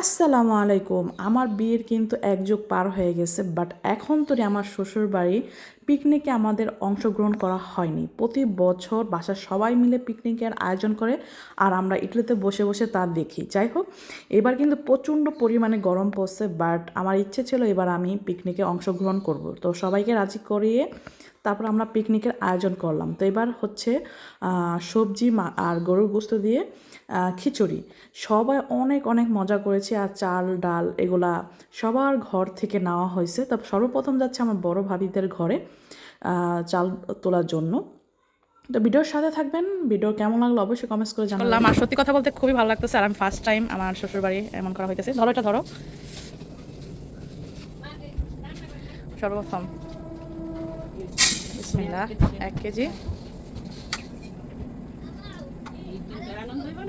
আসসালামু আলাইকুম। আমার বিয়ের কিন্তু এক যুগ পার হয়ে গেছে বাট এখন তো আমার শ্বশুর বাড়ি পিকনিকে আমাদের অংশগ্রহণ করা হয়নি। প্রতি বছর বাসার সবাই মিলে পিকনিকের আয়োজন করে, আর আমরা ইটলিতে বসে বসে তা দেখি। যাই হোক, এবার কিন্তু প্রচণ্ড পরিমাণে গরম পড়ছে বাট আমার ইচ্ছে ছিল এবার আমি পিকনিকে অংশগ্রহণ করব। তো সবাইকে রাজি করিয়ে তারপর আমরা পিকনিকের আয়োজন করলাম। তো এবার হচ্ছে সবজি আর গরুর গোস্ত দিয়ে খিচুড়ি। সবাই অনেক অনেক মজা করেছে। আর চাল, ডাল এগুলা সবার ঘর থেকে নেওয়া হয়েছে। তবে সর্বপ্রথম যাচ্ছে আমার বড় ভাবিদের ঘরে চাল তোলার জন্য। তো ভিডিওর সাথে থাকবেন। ভিডিও কেমন লাগল অবশ্যই কমেন্টস করে জানাবেন। আর সত্যি কথা বলতে খুবই ভালো লাগতেছে। আর আমি ফার্স্ট টাইম আমার শ্বশুরবাড়ি এমন করা হইতেছে। ধরো এটা ধরো। সর্বপ্রথম। বিসমিল্লাহ এক কেজি।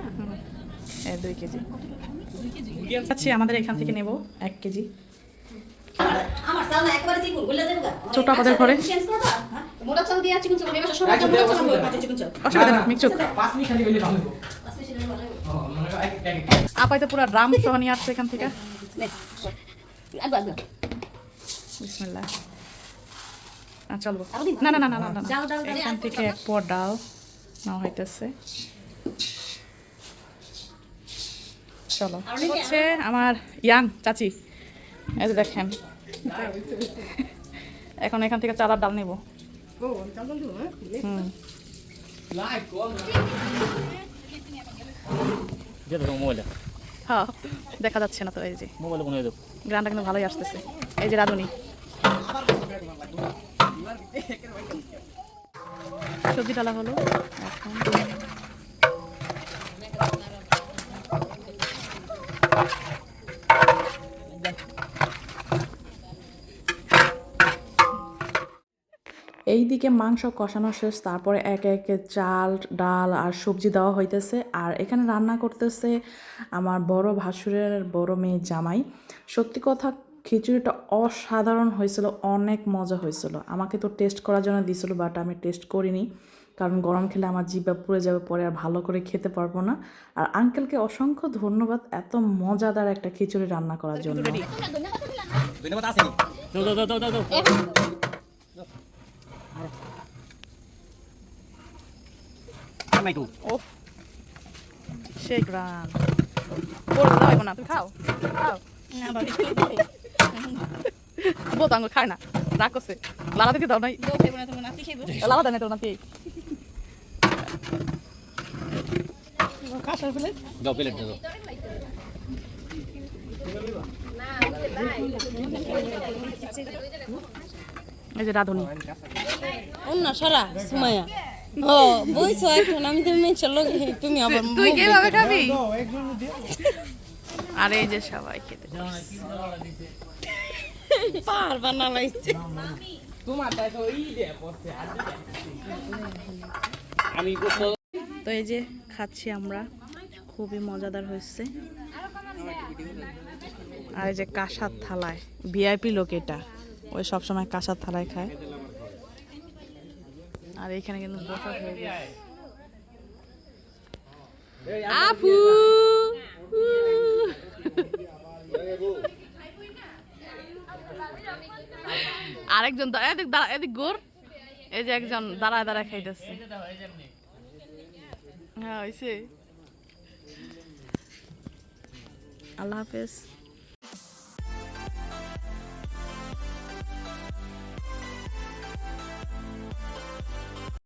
হুম, দুই কেজি। আচ্ছা আমাদের এখান থেকে নেব এক কেজি। আমার চাল না একবারে চিকুন গুলে যাবে ছোট আপনাদের ঘরে? এক- আপাই তো পুরো রাম সহ নিয়ে আসছে এখান থেকে। নে চলবো। না না না না না না। এখান থেকে এক পর ডাল নেওয়া হইতেছে। চলো হচ্ছে আমার ইয়াং চাচি। এই যে দেখেন। এখন এখান থেকে চালার ডাল নেব। হুম। হ্যাঁ দেখা যাচ্ছে না তো এই যে। মোবাইলে গ্রানটা কিন্তু ভালোই আসতেছে। এই যে রাঁধুনি। সবজি ডালা হলো। এখন এইদিকে মাংস কষানো শেষ, তারপরে একে একে চাল, ডাল আর সবজি দেওয়া হইতেছে। আর এখানে রান্না করতেছে আমার বড় ভাসুরের বড় মেয়ে জামাই। সত্যি কথা খিচুড়িটা অসাধারণ হয়েছিল অনেক মজা হয়েছিল। আমাকে তো টেস্ট করার জন্য দিয়েছিল বাট আমি টেস্ট করিনি। কারণ গরম খেলে আমার জিভা পুড়ে যাবে পরে আর ভালো করে খেতে পারব না। আর আঙ্কেলকে অসংখ্য ধন্যবাদ এত মজাদার একটা খিচুড়ি রান্না করার জন্য। সেই না তুমি খাও। খাও। বউ তো আঙুল খায় না। রাগ করছে। লালা দিতে দাও নাই। না তোমার নাতি লালা দেয় না তোর নাতি। দাও প্লেট? দাও এই যে রাধুনি। অন্য সরা সুমাইয়া। ও বইছো এখন আমি তো মেয়ে লোক তুমি আবার তুই কীভাবে খাবি? আর এই যে সবাই খেতে। পার বানালাইছে আমি তো এই যে খাচ্ছি আমরা খুবই মজাদার হয়েছে। আর এই যে কাঁসার থালায় ভিআইপি লোক এটা ওই সবসময় কাঁসার থালায় খায়। আর এখানে কিন্তু বসা হয়ে গেছে। আপু আরেকজন এদিক এদিক গোর এই যে একজন দাঁড়ায় দাঁড়ায় খাইতেছে। হ্যাঁ হয়েছে আল্লাহ হাফেজ।